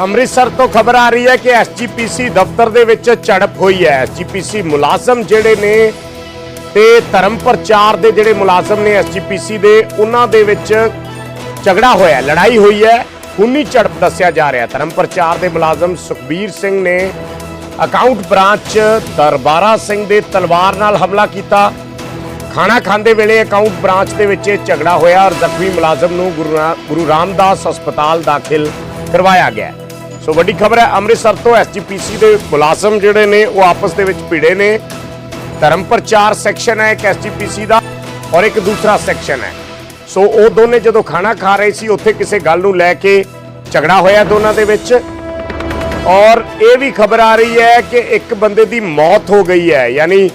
ਅੰਮ੍ਰਿਤਸਰ ਤੋਂ ਖਬਰ ਆ ਰਹੀ ਹੈ ਕਿ ਐਸਜੀਪੀਸੀ ਦਫ਼ਤਰ ਦੇ ਵਿੱਚ ਝੜਪ ਹੋਈ ਹੈ। ਐਸਜੀਪੀਸੀ ਮੁਲਾਜ਼ਮ ਜਿਹੜੇ ਨੇ ਤੇ ਧਰਮ ਪ੍ਰਚਾਰ ਦੇ ਜਿਹੜੇ ਮੁਲਾਜ਼ਮ ਨੇ ਐਸਜੀਪੀਸੀ ਦੇ, ਉਹਨਾਂ ਦੇ ਵਿੱਚ ਝਗੜਾ ਹੋਇਆ, ਲੜਾਈ ਹੋਈ ਹੈ। ਖੂਨੀ ਝੜਪ ਦੱਸਿਆ ਜਾ ਰਿਹਾ। ਧਰਮ ਪ੍ਰਚਾਰ ਦੇ ਮੁਲਾਜ਼ਮ ਸੁਖਬੀਰ ਸਿੰਘ ਨੇ ਅਕਾਊਂਟ ਬ੍ਰਾਂਚ ਦਰਬਾਰਾ ਸਿੰਘ ਦੇ ਤਲਵਾਰ ਨਾਲ ਹਮਲਾ ਕੀਤਾ। ਖਾਣਾ ਖਾਂਦੇ ਵੇਲੇ ਅਕਾਊਂਟ ਬ੍ਰਾਂਚ ਦੇ ਵਿੱਚ ਇਹ ਝਗੜਾ ਹੋਇਆ ਔਰ ਜ਼ਖਮੀ ਮੁਲਾਜ਼ਮ ਨੂੰ ਗੁਰੂ ਰਾ- ਗੁਰੂ ਰਾਮਦਾਸ ਹਸਪਤਾਲ ਦਾਖਲ ਕਰਵਾਇਆ ਗਿਆ। ਸੋ ਵੱਡੀ ਖਬਰ ਹੈ, ਅੰਮ੍ਰਿਤਸਰ ਤੋਂ ਐਸਜੀਪੀਸੀ ਦੇ ਮੁਲਾਜ਼ਮ ਜਿਹੜੇ ਨੇ, ਉਹ ਆਪਸ ਦੇ ਵਿੱਚ ਭਿੜੇ ਨੇ। ਧਰਮ ਪ੍ਰਚਾਰ ਸੈਕਸ਼ਨ ਹੈ ਇੱਕ ਐਸਜੀਪੀਸੀ ਦਾ ਔਰ ਇੱਕ ਦੂਸਰਾ ਸੈਕਸ਼ਨ ਹੈ। ਸੋ ਉਹ ਦੋਨੇ ਜਦੋਂ ਖਾਣਾ ਖਾ ਰਹੇ ਸੀ, ਉੱਥੇ ਕਿਸੇ ਗੱਲ ਨੂੰ ਲੈ ਕੇ ਝਗੜਾ ਹੋਇਆ ਦੋਨਾਂ ਦੇ ਵਿੱਚ। ਔਰ ਇਹ ਵੀ ਖਬਰ ਆ ਰਹੀ ਹੈ ਕਿ ਇੱਕ ਬੰਦੇ ਦੀ ਮੌਤ ਹੋ ਗਈ ਹੈ। ਯਾਨੀ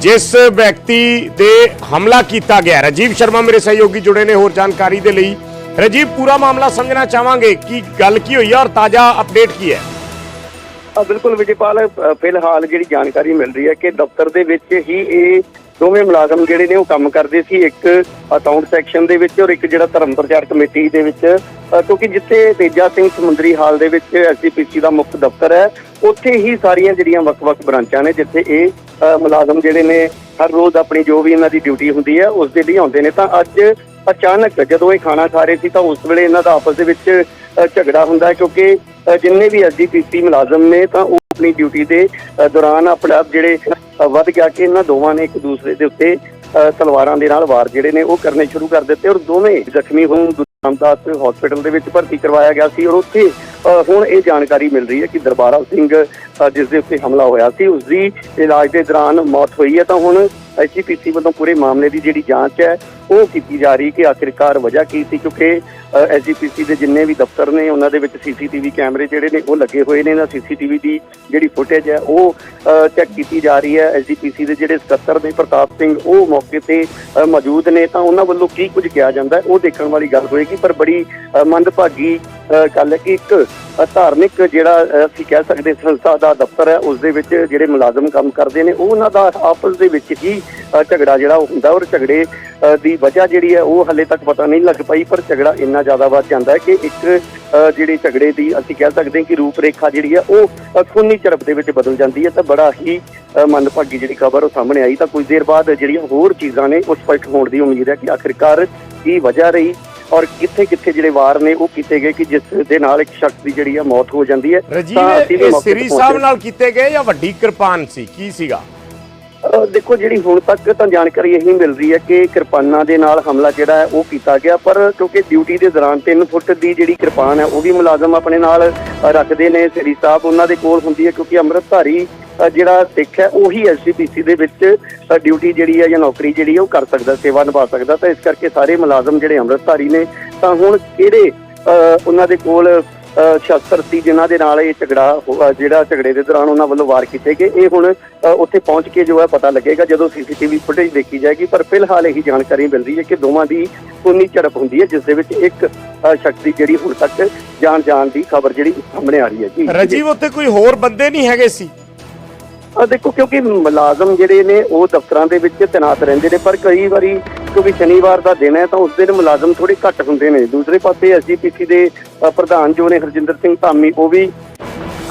ਜਿਸ ਵਿਅਕਤੀ ਦੇ ਹਮਲਾ ਕੀਤਾ ਗਿਆ ਰਾਜੀਵ ਸ਼ਰਮਾ ਮੇਰੇ ਸਹਿਯੋਗੀ ਜੁੜੇ ਨੇ, ਹੋਰ ਜਾਣਕਾਰੀ ਦੇ ਲਈ ਰਾਜੀਵ, ਪੂਰਾ ਮਾਮਲਾ ਸਮਝਣਾ ਚਾਹਾਂਗੇ ਕਿ ਗੱਲ ਕੀ ਹੋਈ ਹੈ ਔਰ ਤਾਜ਼ਾ ਅਪਡੇਟ ਕੀ ਹੈ? ਬਿਲਕੁਲ ਵਿਜੇਪਾਲ ਫਿਲਹਾਲ ਜਿਹੜੀ ਜਾਣਕਾਰੀ ਮਿਲ ਰਹੀ ਹੈ ਕਿ ਦਫ਼ਤਰ ਦੇ ਵਿੱਚ ਹੀ ਇਹ ਦੋਵੇਂ ਮੁਲਾਜ਼ਮ ਜਿਹੜੇ ਨੇ ਉਹ ਕੰਮ ਕਰਦੇ ਸੀ, ਇੱਕ ਅਕਾਊਂਟ ਸੈਕਸ਼ਨ ਦੇ ਵਿੱਚ ਔਰ ਇੱਕ ਜਿਹੜਾ ਧਰਮ ਪ੍ਰਚਾਰ ਕਮੇਟੀ ਦੇ ਵਿੱਚ। ਕਿਉਂਕਿ ਜਿੱਥੇ ਤੇਜਾ ਸਿੰਘ ਸਮੁੰਦਰੀ ਹਾਲ ਦੇ ਵਿੱਚ ਐਸਜੀਪੀਸੀ ਦਾ ਮੁੱਖ ਦਫ਼ਤਰ ਹੈ, ਉੱਥੇ ਹੀ ਸਾਰੀਆਂ ਜਿਹੜੀਆਂ ਵੱਖ-ਵੱਖ ਬ੍ਰਾਂਚਾਂ ਨੇ, ਜਿੱਥੇ ਇਹ ਮੁਲਾਜ਼ਮ ਜਿਹੜੇ ਨੇ ਹਰ ਰੋਜ਼ ਆਪਣੀ ਜੋ ਵੀ ਇਹਨਾਂ ਦੀ ਡਿਊਟੀ ਹੁੰਦੀ ਹੈ, ਉਸ ਦੇ ਲਈ ਆਉਂਦੇ ਨੇ। ਤਾਂ ਅੱਜ ਅਚਾਨਕ ਜਦੋਂ ਇਹ ਖਾਣਾ ਖਾ ਰਹੇ ਸੀ ਤਾਂ ਉਸ ਵੇਲੇ ਇਹਨਾਂ ਦਾ ਆਪਸ ਦੇ ਵਿੱਚ ਝਗੜਾ ਹੁੰਦਾ ਹੈ ਕਿਉਂਕਿ ਜਿੰਨੇ ਵੀ ਐਸਜੀਪੀਸੀ ਮੁਲਾਜ਼ਮ ਨੇ ਤਾਂ ਉਹ ਆਪਣੀ ਡਿਊਟੀ ਦੇ ਅ, ਦੌਰਾਨ ਆਪਣਾ ਜਿਹੜੇ ਵੱਧ ਗਿਆ ਕਿ ਇਹਨਾਂ ਦੋਵਾਂ ਨੇ ਇੱਕ ਦੂਸਰੇ ਦੇ ਉੱਤੇ ਅ, ਤਲਵਾਰਾਂ ਦੇ ਨਾਲ ਵਾਰ ਜਿਹੜੇ ਨੇ ਉਹ ਕਰਨੇ ਸ਼ੁਰੂ ਕਰ ਦਿੱਤੇ ਔਰ ਦੋਵੇਂ ਜ਼ਖਮੀ ਹੋਣ ਗੁਰੂ ਰਾਮਦਾਸ ਹਸਪੀਟਲ ਦੇ ਵਿੱਚ ਭਰਤੀ ਕਰਵਾਇਆ ਗਿਆ ਸੀ ਔਰ ਉੱਥੇ ਅ, ਹੁਣ ਇਹ ਜਾਣਕਾਰੀ ਮਿਲ ਰਹੀ ਹੈ ਕਿ ਦਰਬਾਰਾ ਸਿੰਘ ਜਿਸ ਦੇ ਉੱਤੇ ਹਮਲਾ ਹੋਇਆ ਸੀ ਉਸ ਦੀ ਇਲਾਜ ਦੇ ਦੌਰਾਨ ਮੌਤ ਹੋਈ ਹੈ। ਤਾਂ ਹੁਣ ਐਸਜੀਪੀਸੀ ਵੱਲੋਂ ਪੂਰੇ ਮਾਮਲੇ ਦੀ ਜਿਹੜੀ ਜਾਂਚ ਹੈ, ਉਹ ਕੀਤੀ ਜਾ ਰਹੀ ਕਿ ਆਖਿਰਕਾਰ ਵਜ੍ਹਾ ਕੀ ਸੀ, ਕਿਉਂਕਿ ਐਸਜੀਪੀਸੀ ਦੇ ਜਿੰਨੇ ਵੀ ਦਫ਼ਤਰ ਨੇ, ਉਹਨਾਂ ਦੇ ਵਿੱਚ ਸੀਸੀਟੀਵੀ ਕੈਮਰੇ ਜਿਹੜੇ ਨੇ, ਉਹ ਲੱਗੇ ਹੋਏ ਨੇ। ਇਹਨਾਂ ਸੀਸੀਟੀਵੀ ਦੀ ਜਿਹੜੀ ਫੁਟੇਜ ਹੈ, ਉਹ ਚੈੱਕ ਕੀਤੀ ਜਾ ਰਹੀ ਹੈ। ਐਸਜੀਪੀਸੀ ਦੇ ਜਿਹੜੇ ਸਕੱਤਰ ਨੇ, ਪ੍ਰਤਾਪ ਸਿੰਘ, ਉਹ ਮੌਕੇ ਤੇ ਮੌਜੂਦ ਨੇ। ਤਾਂ ਉਹਨਾਂ ਵੱਲੋਂ ਕੀ ਕੁਝ ਕਿਹਾ ਜਾਂਦਾ ਉਹ ਦੇਖਣ ਵਾਲੀ ਗੱਲ ਹੋਏਗੀ। ਪਰ ਬੜੀ ਮੰਦਭਾਗੀ ਗੱਲ ਹੈ ਕਿ ਇੱਕ ਧਾਰਮਿਕ ਜਿਹੜਾ ਅਸੀਂ ਕਹਿ ਸਕਦੇ ਸੰਸਥਾ ਦਾ ਦਫ਼ਤਰ ਹੈ ਉਸ ਦੇ ਵਿੱਚ ਜਿਹੜੇ ਮੁਲਾਜ਼ਮ ਕੰਮ ਕਰਦੇ ਨੇ ਉਹ ਉਹਨਾਂ ਦਾ ਆਪਸ ਦੇ ਵਿੱਚ ਹੀ ਝਗੜਾ ਜਿਹੜਾ ਉਹ ਹੁੰਦਾ ਔਰ ਝਗੜੇ ਦੀ ਵਜ੍ਹਾ ਜਿਹੜੀ ਹੈ ਉਹ ਹਲੇ ਤੱਕ ਪਤਾ ਨਹੀਂ ਲੱਗ ਪਾਈ ਪਰ ਝਗੜਾ ਇੰਨਾ ਜ਼ਿਆਦਾ ਵੱਧ ਜਾਂਦਾ ਹੈ ਕਿ ਇੱਕ ਅ, ਜਿਹੜੀ ਝਗੜੇ ਦੀ ਅਸੀਂ ਕਹਿ ਸਕਦੇ ਹਾਂ ਕਿ ਰੂਪ ਰੇਖਾ ਜਿਹੜੀ ਹੈ ਉਹ ਖੂਨੀ ਝੜਪ ਦੇ ਵਿੱਚ ਬਦਲ ਜਾਂਦੀ ਹੈ ਤਾਂ ਬੜਾ ਹੀ ਮੰਦਭਾਗੀ ਜਿਹੜੀ ਖਬਰ ਉਹ ਸਾਹਮਣੇ ਆਈ ਤਾਂ ਕੁਝ ਦੇਰ ਬਾਅਦ ਜਿਹੜੀਆਂ ਹੋਰ ਚੀਜ਼ਾਂ ਨੇ ਉਹ ਸਪਸ਼ਟ ਹੋਣ ਦੀ ਉਮੀਦ ਹੈ ਕਿ ਆਖਿਰਕਾਰ ਕੀ ਵਜ੍ਹਾ ਰਹੀ ਔਰ ਕਿੱਥੇ ਕਿੱਥੇ ਜਿਹੜੇ ਵਾਰ ਨੇ ਉਹ ਕੀਤੇ ਗਏ ਕਿ ਜਿਸ ਦੇ ਨਾਲ ਇੱਕ ਸ਼ਖਸ ਦੀ ਜਿਹੜੀ ਹੈ ਮੌਤ ਹੋ ਜਾਂਦੀ ਹੈ ਰਾਜੀਵ ਇਹ ਸ੍ਰੀ। ਸਾਹਿਬ ਨਾਲ ਕੀਤੇ ਗਏ ਜਾਂ ਵੱਡੀ ਕਿਰਪਾਨ ਸੀ? ਕੀ ਸੀਗਾ? ਦੇਖੋ ਜਿਹੜੀ ਹੁਣ ਤੱਕ ਤਾਂ ਜਾਣਕਾਰੀ ਇਹੀ ਮਿਲ ਰਹੀ ਹੈ ਕਿ ਕਿਰਪਾਨਾਂ ਦੇ ਨਾਲ ਹਮਲਾ ਜਿਹੜਾ ਹੈ ਉਹ ਕੀਤਾ ਗਿਆ ਪਰ ਕਿਉਂਕਿ ਡਿਊਟੀ ਦੇ ਦੌਰਾਨ 3 ਫੁੱਟ ਦੀ ਜਿਹੜੀ ਕਿਰਪਾਨ ਹੈ ਉਹ ਵੀ ਮੁਲਾਜ਼ਮ ਆਪਣੇ ਨਾਲ ਰੱਖਦੇ ਨੇ ਸ੍ਰੀ ਸਾਹਿਬ। ਉਹਨਾਂ ਦੇ ਕੋਲ ਹੁੰਦੀ ਹੈ ਕਿਉਂਕਿ ਅੰਮ੍ਰਿਤਧਾਰੀ ਜਿਹੜਾ ਸਿੱਖ ਹੈ ਉਹੀ ਐਸਜੀਪੀਸੀ ਦੇ ਵਿੱਚ ਡਿਊਟੀ ਜਿਹੜੀ ਹੈ ਜਾਂ ਨੌਕਰੀ ਜਿਹੜੀ ਹੈ ਉਹ ਕਰ ਸਕਦਾ ਸੇਵਾ ਨਿਭਾ ਸਕਦਾ। ਤਾਂ ਇਸ ਕਰਕੇ ਸਾਰੇ ਮੁਲਾਜ਼ਮ ਜਿਹੜੇ ਅੰਮ੍ਰਿਤਧਾਰੀ ਨੇ ਤਾਂ ਹੁਣ ਕਿਹੜੇ ਉਹਨਾਂ ਦੇ ਕੋਲ ਸ਼ਸਤਰ ਸੀ ਜਿਨ੍ਹਾਂ ਦੇ ਨਾਲ ਇਹ ਝਗੜਾ ਜਿਹੜਾ ਝਗੜੇ ਦੇ ਦੌਰਾਨ ਉਹਨਾਂ ਵੱਲੋਂ ਵਾਰ ਕੀਤੇ ਗਏ ਇਹ ਹੁਣ ਉੱਥੇ ਪਹੁੰਚ ਕੇ ਜੋ ਹੈ ਪਤਾ ਲੱਗੇਗਾ ਜਦੋਂ ਸੀਸੀਟੀਵੀ ਫੁਟੇਜ ਦੇਖੀ ਜਾਏਗੀ। ਪਰ ਫਿਲਹਾਲ ਇਹੀ ਜਾਣਕਾਰੀ ਮਿਲ ਰਹੀ ਹੈ ਕਿ ਦੋਵਾਂ ਦੀ ਖੂਨੀ ਝੜਪ ਹੁੰਦੀ ਹੈ ਜਿਸ ਦੇ ਵਿੱਚ ਇੱਕ ਦੀ ਜਿਹੜੀ ਹੁਣ ਤੱਕ ਜਾਨ ਜਾਣ ਦੀ ਖਬਰ ਜਿਹੜੀ ਸਾਹਮਣੇ ਆ ਰਹੀ ਹੈ। ਜੀ ਰਾਜੀਵ ਉੱਥੇ ਕੋਈ ਹੋਰ ਬੰਦੇ ਨਹੀਂ ਹੈਗੇ ਸੀ? ਦੇਖੋ, ਕਿਉਂਕਿ ਮੁਲਾਜ਼ਮ ਜਿਹੜੇ ਨੇ, ਉਹ ਦਫ਼ਤਰਾਂ ਦੇ ਵਿੱਚ ਤੈਨਾਤ ਰਹਿੰਦੇ ਨੇ, ਪਰ ਕਈ ਵਾਰੀ ਕਿਉਂਕਿ ਸ਼ਨੀਵਾਰ ਦਾ ਦਿਨ ਹੈ, ਤਾਂ ਉਸ ਦਿਨ ਮੁਲਾਜ਼ਮ ਥੋੜੇ ਘੱਟ ਹੁੰਦੇ ਨੇ। ਦੂਸਰੇ ਪਾਸੇ ਐਸਜੀਪੀਸੀ ਦੇ ਪ੍ਰਧਾਨ ਜੋ ਨੇ ਹਰਜਿੰਦਰ ਸਿੰਘ ਧਾਮੀ, ਉਹ ਵੀ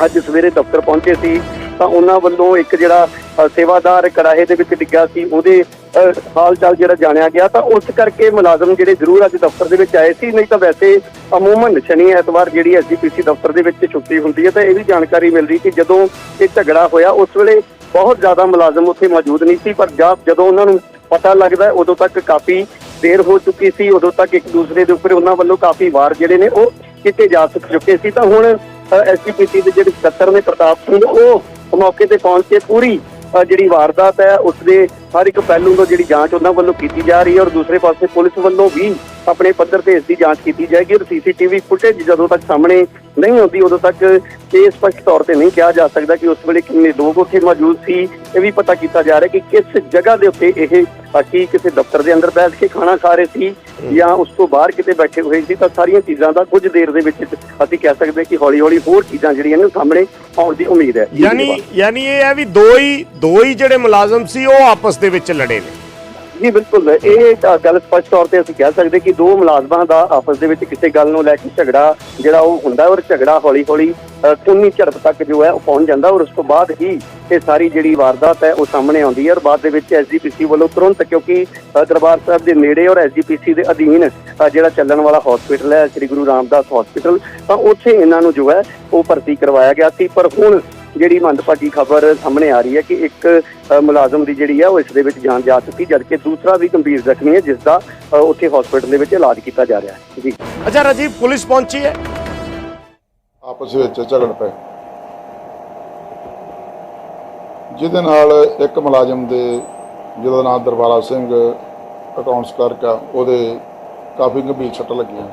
ਅੱਜ ਸਵੇਰੇ ਦਫ਼ਤਰ ਪਹੁੰਚੇ ਸੀ। ਤਾਂ ਉਹਨਾਂ ਵੱਲੋਂ ਇੱਕ ਜਿਹੜਾ ਸੇਵਾਦਾਰ ਕੜਾਹੇ ਦੇ ਵਿੱਚ ਡਿੱਗਾ ਸੀ ਉਹਦੇ ਅ, ਹਾਲ ਚਾਲ ਜਿਹੜਾ ਜਾਣਿਆ ਗਿਆ ਤਾਂ ਉਸ ਕਰਕੇ ਮੁਲਾਜ਼ਮ ਜਿਹੜੇ ਜ਼ਰੂਰ ਅੱਜ ਦਫ਼ਤਰ ਦੇ ਵਿੱਚ ਆਏ ਸੀ ਨਹੀਂ ਤਾਂ ਵੈਸੇ ਅਮੂਮਨ ਸ਼ਨੀ ਐਤਵਾਰ ਜਿਹੜੀ ਐਸਜੀਪੀਸੀ ਦਫ਼ਤਰ ਦੇ ਵਿੱਚ ਛੁੱਟੀ ਹੁੰਦੀ ਹੈ ਤਾਂ ਇਹ ਵੀ ਜਾਣਕਾਰੀ ਮਿਲ ਰਹੀ ਕਿ ਜਦੋਂ ਇਹ ਝਗੜਾ ਹੋਇਆ ਉਸ ਵੇਲੇ ਬਹੁਤ ਜ਼ਿਆਦਾ ਮੁਲਾਜ਼ਮ ਉੱਥੇ ਮੌਜੂਦ ਨਹੀਂ ਸੀ ਪਰ ਜਾ- ਜਦੋਂ ਉਹਨਾਂ ਨੂੰ ਪਤਾ ਲੱਗਦਾ ਉਦੋਂ ਤੱਕ ਕਾਫੀ ਦੇਰ ਹੋ ਚੁੱਕੀ ਸੀ ਉਦੋਂ ਤੱਕ ਇੱਕ ਦੂਸਰੇ ਦੇ ਉੱਪਰ ਉਹਨਾਂ ਵੱਲੋਂ ਕਾਫੀ ਵਾਰ ਜਿਹੜੇ ਨੇ ਉਹ ਕੀਤੇ ਜਾ ਸਕ- ਚੁੱਕੇ ਸੀ ਤਾਂ ਹੁਣ ਐਸਜੀਪੀਸੀ ਦੇ ਜਿਹੜੇ ਸਕੱਤਰ ਨੇ ਪ੍ਰਤਾਪ ਸਿੰਘ ਉਹ ਮੌਕੇ ਤੇ ਪਹੁੰਚ ਕੇ ਪੂਰੀ ਜਿਹੜੀ ਵਾਰਦਾਤ ਹੈ ਉਸ ਦੇ ਹਰ ਇੱਕ ਪਹਿਲੂ ਤੋਂ ਜਿਹੜੀ ਜਾਂਚ ਉਹਨਾਂ ਵੱਲੋਂ ਕੀਤੀ ਜਾ ਰਹੀ ਹੈ ਔਰ ਦੂਸਰੇ ਪਾਸੇ ਪੁਲਿਸ ਵੱਲੋਂ ਵੀ ਆਪਣੇ ਪੱਧਰ ਤੇ ਇਸ ਦੀ ਜਾਂਚ ਕੀਤੀ ਜਾਏਗੀ ਔਰ ਸੀਸੀਟੀਵੀ ਫੁਟੇਜ ਜਦੋਂ ਤੱਕ ਸਾਹਮਣੇ ਨਹੀਂ ਆਉਂਦੀ, ਉਦੋਂ ਤੱਕ ਇਹ ਸਪਸ਼ਟ ਤੌਰ ਤੇ ਨਹੀਂ ਕਿਹਾ ਜਾ ਸਕਦਾ ਕਿ ਉਸ ਵੇਲੇ ਕਿੰਨੇ ਲੋਕ ਉੱਥੇ ਮੌਜੂਦ ਸੀ। ਇਹ ਵੀ ਪਤਾ ਕੀਤਾ ਜਾ ਰਿਹਾ ਕਿ ਕਿਸ ਜਗ੍ਹਾ ਦੇ ਉੱਤੇ ਇਹ ਬਾਕੀ ਕਿਸੇ ਦਫ਼ਤਰ ਦੇ ਅੰਦਰ ਬੈਠ ਕੇ ਖਾਣਾ ਖਾ ਰਹੇ ਸੀ। ਜਾਂ ਉਸ ਤੋਂ ਬਾਹਰ ਕਿਤੇ ਬੈਠੇ ਹੋਏ ਸੀ ਤਾਂ ਸਾਰੀਆਂ ਚੀਜ਼ਾਂ ਦਾ ਕੁਝ ਦੇਰ ਦੇ ਵਿੱਚ ਅਸੀਂ ਕਹਿ ਸਕਦੇ ਕਿ ਹੌਲੀ ਹੌਲੀ ਹੋਰ ਚੀਜ਼ਾਂ ਜਿਹੜੀਆਂ ਨੇ ਸਾਹਮਣੇ ਆਉਣ ਦੀ ਉਮੀਦ ਹੈ। ਯਾਨੀ ਯਾਨੀ ਇਹ ਹੈ ਵੀ ਦੋ ਹੀ ਦੋ ਹੀ ਜਿਹੜੇ ਮੁਲਾਜ਼ਮ ਸੀ ਉਹ ਆਪਸ ਦੇ ਵਿੱਚ ਲੜੇ ਨੇ। ਜੀ ਬਿਲਕੁਲ। ਇਹ ਗੱਲ ਸਪਸ਼ਟ ਤੌਰ ਤੇ ਅਸੀਂ ਕਹਿ ਸਕਦੇ ਕਿ ਦੋ ਮੁਲਾਜ਼ਮਾਂ ਦਾ ਆਪਸ ਦੇ ਵਿੱਚ ਕਿਸੇ ਗੱਲ ਨੂੰ ਲੈ ਕੇ ਝਗੜਾ ਜਿਹੜਾ ਉਹ ਹੁੰਦਾ ਔਰ ਝਗੜਾ ਹੌਲੀ ਹੌਲੀ ਖੂਨੀ ਝੜਪ ਤੱਕ ਜੋ ਹੈ ਉਹ ਪਹੁੰਚ ਜਾਂਦਾ ਔਰ ਉਸ ਤੋਂ ਬਾਅਦ ਹੀ ਇਹ ਸਾਰੀ ਜਿਹੜੀ ਵਾਰਦਾਤ ਹੈ ਉਹ ਸਾਹਮਣੇ ਆਉਂਦੀ ਹੈ ਔਰ ਬਾਅਦ ਦੇ ਵਿੱਚ ਐਸਜੀਪੀਸੀ ਵੱਲੋਂ ਤੁਰੰਤ ਕਿਉਂਕਿ ਦਰਬਾਰ ਸਾਹਿਬ ਦੇ ਨੇੜੇ ਔਰ ਐਸਜੀਪੀਸੀ ਦੇ ਅਧੀਨ ਜਿਹੜਾ ਚੱਲਣ ਵਾਲਾ ਹਸਪੀਟਲ ਹੈ, ਸ੍ਰੀ ਗੁਰੂ ਰਾਮਦਾਸ ਹਸਪੀਟਲ ਤਾਂ ਉੱਥੇ ਇਹਨਾਂ ਨੂੰ ਜੋ ਹੈ ਉਹ ਭਰਤੀ ਕਰਵਾਇਆ ਗਿਆ ਸੀ। ਪਰ ਹੁਣ ਜਿਹੜੀ ਮੰਦਭਾਗੀ ਖਬਰ ਸਾਹਮਣੇ ਆ ਰਹੀ ਹੈ ਕਿ ਇੱਕ ਮੁਲਾਜ਼ਮ ਦੀ ਜਿਹੜੀ ਹੈ ਉਹ ਇਸ ਦੇ ਵਿੱਚ ਜਾਨ ਜਾ ਚੁੱਕੀ ਜਦਕਿ ਦੂਸਰਾ ਵੀ ਗੰਭੀਰ ਜ਼ਖਮੀ ਹੈ ਜਿਸ ਦਾ ਉੱਥੇ ਹਸਪੀਟਲ ਦੇ ਵਿੱਚ ਇਲਾਜ ਕੀਤਾ ਜਾ ਰਿਹਾ ਹੈ। ਜੀ। ਅੱਛਾ ਰਾਜੀਵ ਪੁਲਿਸ ਪਹੁੰਚੀ ਹੈ? ਆਪਸ ਵਿੱਚ ਝਗੜ ਪਏ। ਜਿਹਦੇ ਨਾਲ ਇੱਕ ਮੁਲਾਜ਼ਮ ਦੇ ਜਿਹਦਾ ਨਾਮ ਦਰਬਾਰਾ ਸਿੰਘ ਅਕਾਊਂਟਸ ਕਲਰਕ ਆ ਉਹਦੇ ਕਾਫੀ ਗੰਭੀਰ ਸੱਟ ਲੱਗੀਆਂ।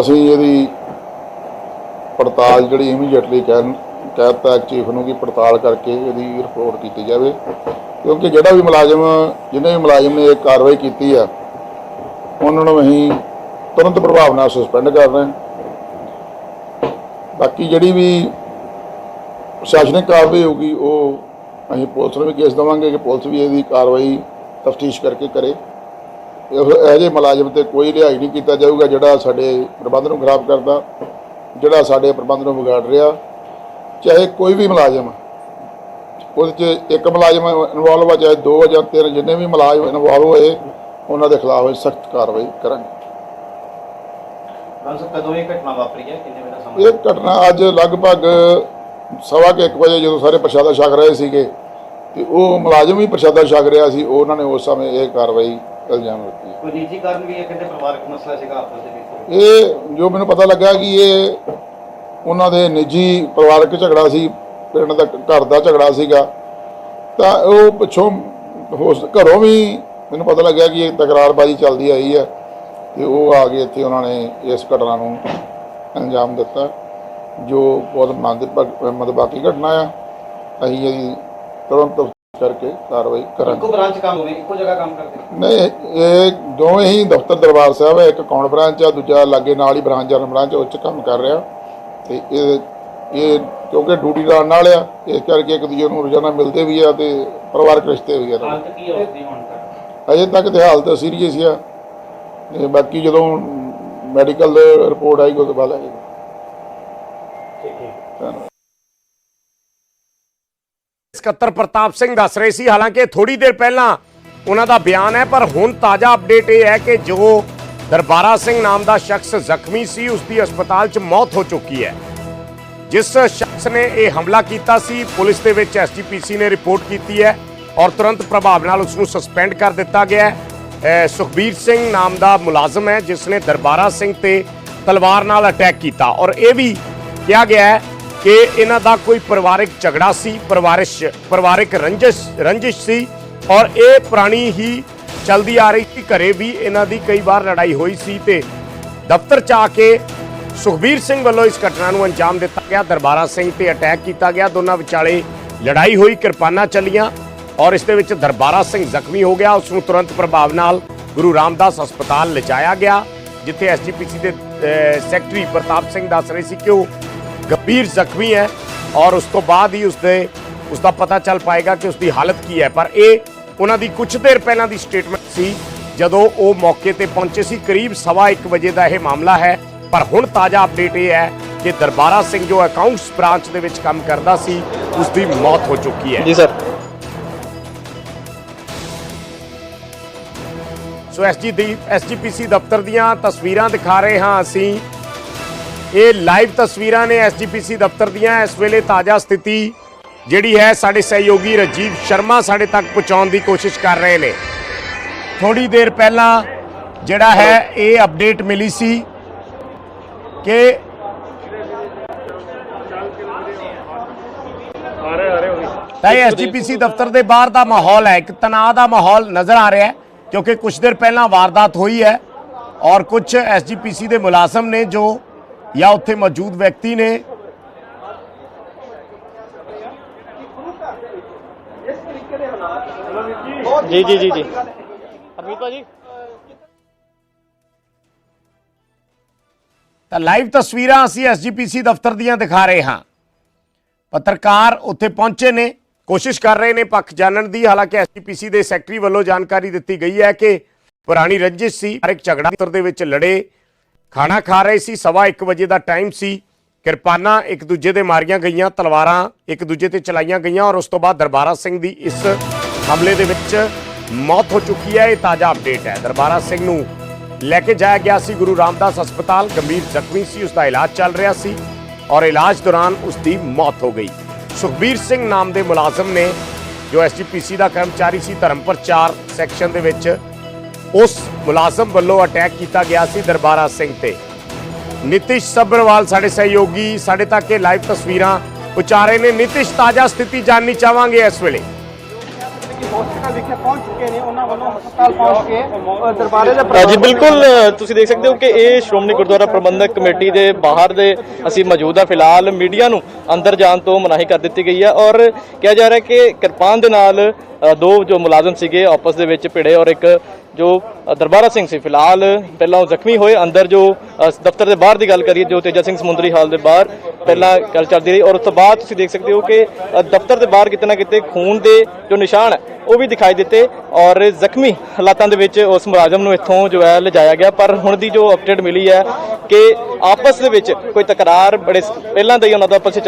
ਅਸੀਂ ਇਹਦੀ ਪੜਤਾਲ ਜਿਹੜੀ ਇਮੀਡੀਏਟਲੀ ਕਹਿ ਕਹਿਤਾ ਚੀਫ ਨੂੰ ਕਿ ਪੜਤਾਲ ਕਰਕੇ ਇਹਦੀ ਰਿਪੋਰਟ ਕੀਤੀ ਜਾਵੇ। ਕਿਉਂਕਿ ਜਿਹੜਾ ਵੀ ਮੁਲਾਜ਼ਮ ਜਿਹਨੇ ਵੀ ਮੁਲਾਜ਼ਮ ਨੇ ਇਹ ਕਾਰਵਾਈ ਕੀਤੀ ਆ, ਉਹਨਾਂ ਨੂੰ ਅਸੀਂ ਤੁਰੰਤ ਪ੍ਰਭਾਵ ਨਾਲ ਸਸਪੈਂਡ ਕਰ ਰਹੇ ਹਾਂ। ਬਾਕੀ ਜਿਹੜੀ ਵੀ ਪ੍ਰਸ਼ਾਸਨਿਕ ਕਾਰਵਾਈ ਹੋਊਗੀ, ਉਹ ਅਸੀਂ ਪੁਲਿਸ ਨੂੰ ਵੀ ਕੇਸ ਦੇਵਾਂਗੇ ਕਿ ਪੁਲਿਸ ਵੀ ਇਹਦੀ ਕਾਰਵਾਈ ਤਫਤੀਸ਼ ਕਰਕੇ ਕਰੇ। ਇਹੋ ਜਿਹੇ ਮੁਲਾਜ਼ਮ ਤੇ ਕੋਈ ਰਿਹਾਈ ਨਹੀਂ ਕੀਤਾ ਜਾਊਗਾ ਜਿਹੜਾ ਸਾਡੇ ਪ੍ਰਬੰਧ ਨੂੰ ਖਰਾਬ ਕਰਦਾ। ਜਿਹੜਾ ਸਾਡੇ ਪ੍ਰਬੰਧ ਨੂੰ ਵਿਗਾੜ ਰਿਹਾ ਚਾਹੇ ਕੋਈ ਵੀ ਮੁਲਾਜ਼ਮ ਉਹਦੇ 'ਚ ਇੱਕ ਮੁਲਾਜ਼ਮ ਇਨਵੋਲਵ ਆ ਚਾਹੇ ਦੋ ਜਾਂ ਤਿੰਨ ਜਿੰਨੇ ਵੀ ਮੁਲਾਜ਼ਮ ਇਨਵੋਲਵ ਹੋਏ ਉਹਨਾਂ ਦੇ ਖਿਲਾਫ ਸਖਤ ਕਾਰਵਾਈ ਕਰਾਂਗੇ। ਕਦੋਂ ਇਹ ਘਟਨਾ ਵਾਪਰੀ ਹੈ? ਕਿੰਨੇ ਵਜੇ ਦਾ ਸਮਾਂ? ਇਹ ਘਟਨਾ ਅੱਜ ਲਗਭਗ ਸਵਾ ਕੁ ਇੱਕ ਵਜੇ ਜਦੋਂ ਸਾਰੇ ਪ੍ਰਸ਼ਾਦਾ ਛਕ ਰਹੇ ਸੀਗੇ ਤੇ ਉਹ ਮੁਲਾਜ਼ਮ ਵੀ ਪ੍ਰਸ਼ਾਦਾ ਛਕ ਰਿਹਾ ਸੀ ਉਹਨਾਂ ਨੇ ਉਸ ਸਮੇਂ ਇਹ ਕਾਰਵਾਈ ਇਲਜ਼ਾਮ ਦਿੱਤੀ ਕੋਈ ਨਿੱਜੀ ਕਾਰਨ ਵੀ ਹੈ ਕਹਿੰਦੇ ਪਰਿਵਾਰਕ ਮਸਲਾ ਸੀਗਾ ਆਪਸ ਦੇ ਵਿੱਚ? ਇਹ ਜੋ ਮੈਨੂੰ ਪਤਾ ਲੱਗਾ ਕਿ ਇਹ ਉਹਨਾਂ ਦੇ ਨਿੱਜੀ ਪਰਿਵਾਰਕ ਝਗੜਾ ਸੀ ਪਿੰਡ ਦਾ ਘਰ ਦਾ ਝਗੜਾ ਸੀਗਾ। ਤਾਂ ਉਹ ਪਿੱਛੋਂ ਹੋਸ ਘਰੋਂ ਵੀ ਮੈਨੂੰ ਪਤਾ ਲੱਗਿਆ ਕਿ ਇਹ ਤਕਰਾਰਬਾਜ਼ੀ ਚੱਲਦੀ ਆਈ ਹੈ ਤੇ ਉਹ ਆ ਕੇ ਇੱਥੇ ਉਹਨਾਂ ਨੇ ਇਸ ਘਟਨਾ ਨੂੰ ਅੰਜਾਮ ਦਿੱਤਾ ਜੋ ਬਹੁਤ ਮੰਦ ਮਦਬਾਕੀ ਘਟਨਾ ਆ। ਅਸੀਂ ਇਹਦੀ ਤੁਰੰਤ ਕਰਕੇ ਕਾਰਵਾਈ ਕਰਾਂਗੇ। ਇੱਕੋ ਬ੍ਰਾਂਚ ਕੰਮ ਹੋਵੇ ਇੱਕੋ ਜਗ੍ਹਾ ਕੰਮ ਕਰਦੇ ਨਹੀਂ ਇਹ ਦੋਵੇਂ ਹੀ ਦਫ਼ਤਰ ਦਰਬਾਰ ਸਾਹਿਬ ਹੈ ਇੱਕ ਕੌਣ ਬ੍ਰਾਂਚ ਆ ਦੂਜਾ ਲਾਗੇ ਨਾਲ ਹੀ ਬ੍ਰਾਂਚ ਜਰਨ ਬ੍ਰਾਂਚ ਉਹ 'ਚ ਕੰਮ ਕਰ ਰਿਹਾ। ਤੇ ਇਹ ਇਹ ਕਿਉਂਕਿ ਡਿਊਟੀ ਦਾ ਨਾਲ ਆ ਇਸ ਕਰਕੇ ਇੱਕ ਦੂਜੇ ਨੂੰ ਰੋਜ਼ਾਨਾ ਮਿਲਦੇ ਵੀ ਆ ਤੇ ਪਰਿਵਾਰਕ ਰਿਸ਼ਤੇ ਵੀ ਆ। ਹਾਲਤ ਕੀ ਹੋ ਉਸਦੀ ਹੁਣ ਤੱਕ? ਅਜੇ ਤੱਕ ਤੇ ਹਾਲਤ ਸੀਰੀਅਸ ਆ। ਤੇ ਬਾਕੀ ਜਦੋਂ ਮੈਡੀਕਲ ਰਿਪੋਰਟ ਆਏਗੀ ਉਹ ਤੋਂ ਬਾਅਦ ਆਏਗੀ। ਧੰਨਵਾਦ। ਸਕੱਤਰ ਪ੍ਰਤਾਪ ਸਿੰਘ ਦੱਸ ਰਹੇ ਸੀ, ਹਾਲਾਂਕਿ ਥੋੜੀ ਦੇਰ ਪਹਿਲਾਂ ਉਹਨਾਂ ਦਾ ਬਿਆਨ ਹੈ, ਪਰ ਹੁਣ ਤਾਜ਼ਾ ਅਪਡੇਟ ਇਹ ਹੈ ਕਿ ਜੋ ਦਰਬਾਰਾ ਸਿੰਘ ਨਾਮ ਦਾ ਸ਼ਖਸ ਜ਼ਖਮੀ ਸੀ ਉਸ ਦੀ ਹਸਪਤਾਲ 'ਚ ਮੌਤ ਹੋ ਚੁੱਕੀ ਹੈ। ਜਿਸ ਸ਼ਖਸ ਨੇ ਇਹ ਹਮਲਾ ਕੀਤਾ ਸੀ, ਪੁਲਿਸ ਦੇ ਵਿੱਚ ਐਸਜੀਪੀਸੀ ਨੇ ਰਿਪੋਰਟ ਕੀਤੀ ਹੈ ਔਰ ਤੁਰੰਤ ਪ੍ਰਭਾਵ ਨਾਲ ਉਸ ਨੂੰ ਸਸਪੈਂਡ ਕਰ ਦਿੱਤਾ ਗਿਆ ਹੈ। ਸੁਖਬੀਰ ਸਿੰਘ ਨਾਮ ਦਾ ਮੁਲਾਜ਼ਮ ਹੈ, ਜਿਸ ਨੇ ਦਰਬਾਰਾ ਸਿੰਘ ਤੇ ਤਲਵਾਰ ਨਾਲ ਅਟੈਕ ਕੀਤਾ ਔਰ ਇਹ ਵੀ ਕਿਹਾ ਗਿਆ ਹੈ ਕਿ ਇਹਨਾਂ ਦਾ ਕੋਈ ਪਰਿਵਾਰਿਕ ਝਗੜਾ ਸੀ, ਪਰਿਵਾਰਿਸ਼, ਪਰਿਵਾਰਕ ਰੰਜਿਸ਼ ਰੰਜਿਸ਼ ਸੀ ਔਰ ਇਹ ਪੁਰਾਣੀ ਹੀ ਚਲਦੀ ਆ ਰਹੀ ਸੀ। ਘਰੇ ਵੀ ਇਹਨਾਂ ਦੀ ਕਈ ਵਾਰ ਲੜਾਈ ਹੋਈ ਸੀ ਤੇ ਦਫ਼ਤਰ ਚ ਆ ਕੇ ਸੁਖਬੀਰ ਸਿੰਘ ਵੱਲੋਂ ਇਸ ਘਟਨਾ ਨੂੰ ਅੰਜਾਮ ਦਿੱਤਾ ਗਿਆ। ਦਰਬਾਰਾ ਸਿੰਘ ਤੇ ਅਟੈਕ ਕੀਤਾ ਗਿਆ। ਦੋਨਾਂ ਵਿਚਾਲੇ ਲੜਾਈ ਹੋਈ, ਕਿਰਪਾਨਾਂ ਚੱਲੀਆਂ ਔਰ ਇਸ ਦੇ ਵਿੱਚ ਦਰਬਾਰਾ ਸਿੰਘ ਜ਼ਖਮੀ ਹੋ ਗਿਆ। ਉਸ ਨੂੰ ਤੁਰੰਤ ਪ੍ਰਭਾਵ ਨਾਲ ਗੁਰੂ ਰਾਮਦਾਸ ਹਸਪਤਾਲ ਲਿਜਾਇਆ ਗਿਆ, ਜਿੱਥੇ ਐਸਜੀਪੀਸੀ ਦੇ ਸੈਕਟਰੀ ਪ੍ਰਤਾਪ ਸਿੰਘ ਦੱਸ ਰਹੇ ਸੀ ਕਿ ਉਹ ਗੰਭੀਰ ਜ਼ਖਮੀ ਹੈ ਔਰ ਉਸ ਤੋਂ ਬਾਅਦ ਹੀ ਉਸ ਦੇ ਉਸ ਦਾ ਪਤਾ ਚੱਲ ਪਾਏਗਾ ਕਿ ਉਸ ਦੀ ਹਾਲਤ ਕੀ ਹੈ ਪਰ ਇਹ ਉਹਨਾਂ ਦੀ ਕੁਝ ਦੇਰ ਪਹਿਲਾਂ ਦੀ ਸਟੇਟਮੈਂਟ ਸੀ ਜਦੋਂ ਉਹ ਮੌਕੇ ਤੇ ਪਹੁੰਚੇ ਸੀ ਕਰੀਬ ਸਵਾ ਇੱਕ ਵਜੇ ਦਾ ਇਹ ਮਾਮਲਾ ਹੈ ਪਰ ਹੁਣ ਤਾਜ਼ਾ ਅਪਡੇਟ ਇਹ ਹੈ ਕਿ ਦਰਬਾਰਾ ਸਿੰਘ ਜੋ ਅਕਾਊਂਟਸ ਬ੍ਰਾਂਚ ਦੇ ਵਿੱਚ ਕੰਮ ਕਰਦਾ ਸੀ ਉਸ ਦੀ ਮੌਤ ਹੋ ਚੁੱਕੀ ਹੈ ਜੀ ਸਰ ਸੋ ਐਸਜੀ ਦੀ ਐਸਜੀਪੀਸੀ ਦਫ਼ਤਰ ਦੀਆਂ ਤਸਵੀਰਾਂ ਦਿਖਾ ਰਹੇ ਹਾਂ ਅਸੀਂ ਇਹ ਲਾਈਵ ਤਸਵੀਰਾਂ ਨੇ ਐਸਜੀਪੀਸੀ ਦਫ਼ਤਰ ਦੀਆਂ। ਇਸ ਵੇਲੇ ਤਾਜ਼ਾ ਸਥਿਤੀ ਜਿਹੜੀ ਹੈ, ਸਾਡੇ ਸਹਿਯੋਗੀ ਰਜੀਵ ਸ਼ਰਮਾ ਸਾਡੇ ਤੱਕ ਪਹੁੰਚਾਉਣ ਦੀ ਕੋਸ਼ਿਸ਼ ਕਰ ਰਹੇ ਨੇ। ਥੋੜੀ ਦੇਰ ਪਹਿਲਾਂ ਜਿਹੜਾ ਹੈ, ਇਹ ਅਪਡੇਟ ਮਿਲੀ ਸੀ ਕਿ ਤਾਂ ਇਹ ਐਸਜੀਪੀਸੀ ਦਫ਼ਤਰ ਦੇ ਬਾਹਰ ਦਾ ਮਾਹੌਲ ਹੈ, ਇੱਕ ਤਣਾਅ ਦਾ ਮਾਹੌਲ ਨਜ਼ਰ ਆ ਰਿਹਾ ਹੈ, ਕਿਉਂਕਿ ਕੁਝ ਦੇਰ ਪਹਿਲਾਂ ਵਾਰਦਾਤ ਹੋਈ ਹੈ ਔਰ ਕੁਝ ਐਸਜੀਪੀਸੀ ਦੇ ਮੁਲਾਜ਼ਮ ਨੇ ਜੋ ਜਾਂ ਉੱਥੇ ਮੌਜੂਦ ਵਿਅਕਤੀ ਨੇ ਜੀ ਜੀ ਜੀ ਜੀ। ਅਰਮੀਤ ਭਾਜੀ। ਤਾਂ ਲਾਈਵ ਤਸਵੀਰਾਂ ਅਸੀਂ ਐਸਜੀਪੀਸੀ ਦਫ਼ਤਰ ਦੀਆਂ ਦਿਖਾ ਰਹੇ ਹਾਂ। ਪੱਤਰਕਾਰ ਉੱਥੇ ਪਹੁੰਚੇ ਨੇ ਕੋਸ਼ਿਸ਼ ਕਰ ਰਹੇ ਨੇ ਪੱਖ ਜਾਣਨ ਦੀ। ਹਾਲਾਂਕਿ ਐਸਜੀਪੀਸੀ ਦੇ ਸੈਕਟਰੀ ਵੱਲੋਂ ਜਾਣਕਾਰੀ ਦਿੱਤੀ ਗਈ ਹੈ ਕਿ ਪੁਰਾਣੀ ਰੰਜਿਸ਼ ਸੀ ਹਰ ਇੱਕ ਝਗੜਾ ਦਫ਼ਤਰ ਦੇ ਵਿੱਚ ਲੜੇ ਖਾਣਾ ਖਾ ਰਹੇ ਸੀ, ਸਵਾ 1 ਵਜੇ ਦਾ ਟਾਈਮ ਸੀ। ਕਿਰਪਾਨਾਂ ਇੱਕ ਦੂਜੇ ਦੇ ਮਾਰੀਆਂ ਗਈਆਂ, ਤਲਵਾਰਾਂ ਇੱਕ ਦੂਜੇ ਤੇ ਚਲਾਈਆਂ ਗਈਆਂ ਔਰ ਉਸ ਤੋਂ ਬਾਅਦ ਦਰਬਾਰਾ ਸਿੰਘ ਦੀ ਇਸ ਹਮਲੇ ਦੇ ਵਿੱਚ ਮੌਤ ਹੋ ਚੁੱਕੀ ਹੈ। ਇਹ ਤਾਜ਼ਾ ਅਪਡੇਟ ਹੈ। ਦਰਬਾਰਾ ਸਿੰਘ ਨੂੰ ਲੈ ਕੇ ਜਾਇਆ ਗਿਆ ਸੀ। ਗੁਰੂ ਰਾਮਦਾਸ ਹਸਪਤਾਲ ਗੰਭੀਰ ਜ਼ਖਮੀ ਸੀ। ਉਸ ਦਾ ਇਲਾਜ ਚੱਲ ਰਿਹਾ ਸੀ ਔਰ ਇਲਾਜ ਦੌਰਾਨ ਉਸ ਦੀ ਮੌਤ ਹੋ ਗਈ। ਸੁਖਬੀਰ ਸਿੰਘ ਨਾਮ ਦੇ ਮੁਲਾਜ਼ਮ ਨੇ ਜੋ ਐਸਜੀਪੀਸੀ ਦਾ ਕਰਮਚਾਰੀ ਸੀ ਧਰਮਪੁਰ 4 ਸੈਕਸ਼ਨ ਦੇ ਵਿੱਚ ਉਸ ਮੁਲਾਜ਼ਮ ਵੱਲੋਂ ਅਟੈਕ ਕੀਤਾ ਗਿਆ ਸੀ ਦਰਬਾਰਾ ਸਿੰਘ ਤੇ। ਨਿਤਿਸ਼ ਸੱਭਰਵਾਲ ਸਾਡੇ ਸਹਿਯੋਗੀ, ਸਾਡੇ ਤੱਕ ਇਹ ਲਾਈਵ ਤਸਵੀਰਾਂ ਪਹੁੰਚਾ ਨੇ। ਨਿਤਿਸ਼, ਤਾਜ਼ਾ ਸਥਿਤੀ ਜਾਣਨੀ ਚਾਹਾਂਗੇ ਇਸ ਵੇਲੇ। ਜੀ, ਬਿਲਕੁਲ, ਤੁਸੀਂ ਦੇਖ ਸਕਦੇ ਹੋ ਕਿ ਇਹ ਸ਼੍ਰੋਮਣੀ ਗੁਰਦੁਆਰਾ ਪ੍ਰਬੰਧਕ ਕਮੇਟੀ ਦੇ ਬਾਹਰ ਦੇ ਅਸੀਂ ਮੌਜੂਦ ਹਾਂ। ਫਿਲਹਾਲ ਮੀਡੀਆ ਨੂੰ ਅੰਦਰ ਜਾਣ ਤੋਂ ਮਨਾਹੀ ਕਰ ਦਿੱਤੀ ਗਈ ਹੈ ਔਰ ਕਿਹਾ ਜਾ ਰਿਹਾ ਕਿ ਕਿਰਪਾਨ ਦੇ ਨਾਲ ਦੋ ਜੋ ਮੁਲਾਜ਼ਮ ਸੀਗੇ ਆਪਸ ਦੇ ਵਿੱਚ ਭਿੜੇ ਔਰ ਇੱਕ ਜੋ ਦਰਬਾਰਾ ਸਿੰਘ ਸੀ। ਫਿਲਹਾਲ ਪਹਿਲਾਂ ਉਹ ਜ਼ਖਮੀ ਹੋਏ, ਅੰਦਰ ਜੋ ਦਫ਼ਤਰ ਦੇ ਬਾਹਰ ਦੀ ਗੱਲ ਕਰੀਏ, ਜੋ ਤੇਜਾ ਸਿੰਘ ਸਮੁੰਦਰੀ ਹਾਲ ਦੇ ਬਾਹਰ ਪਹਿਲਾਂ ਗੱਲ ਚੱਲਦੀ ਰਹੀ। ਔਰ ਉਸ ਤੋਂ ਬਾਅਦ ਤੁਸੀਂ ਦੇਖ ਸਕਦੇ ਹੋ ਕਿ ਦਫ਼ਤਰ ਦੇ ਬਾਹਰ ਕਿਤੇ ਨਾ ਕਿਤੇ ਖੂਨ ਦੇ ਜੋ ਨਿਸ਼ਾਨ ਹੈ, ਉਹ ਵੀ ਦਿਖਾਈ ਦਿੱਤੇ। ਔਰ ਜ਼ਖਮੀ ਹਾਲਾਤਾਂ ਦੇ ਵਿੱਚ ਉਸ ਮੁਲਾਜ਼ਮ ਨੂੰ ਇੱਥੋਂ ਜੋ ਹੈ ਲਿਜਾਇਆ ਗਿਆ। ਪਰ ਹੁਣ ਦੀ ਜੋ ਅਪਡੇਟ ਮਿਲੀ ਹੈ ਕਿ ਆਪਸ ਦੇ ਵਿੱਚ ਕੋਈ ਤਕਰਾਰ ਬੜੇ ਪਹਿਲਾਂ ਦਾ ਹੀ ਉਹਨਾਂ ਦਾ ਆਪਸ ਵਿੱਚ ਚੱਲ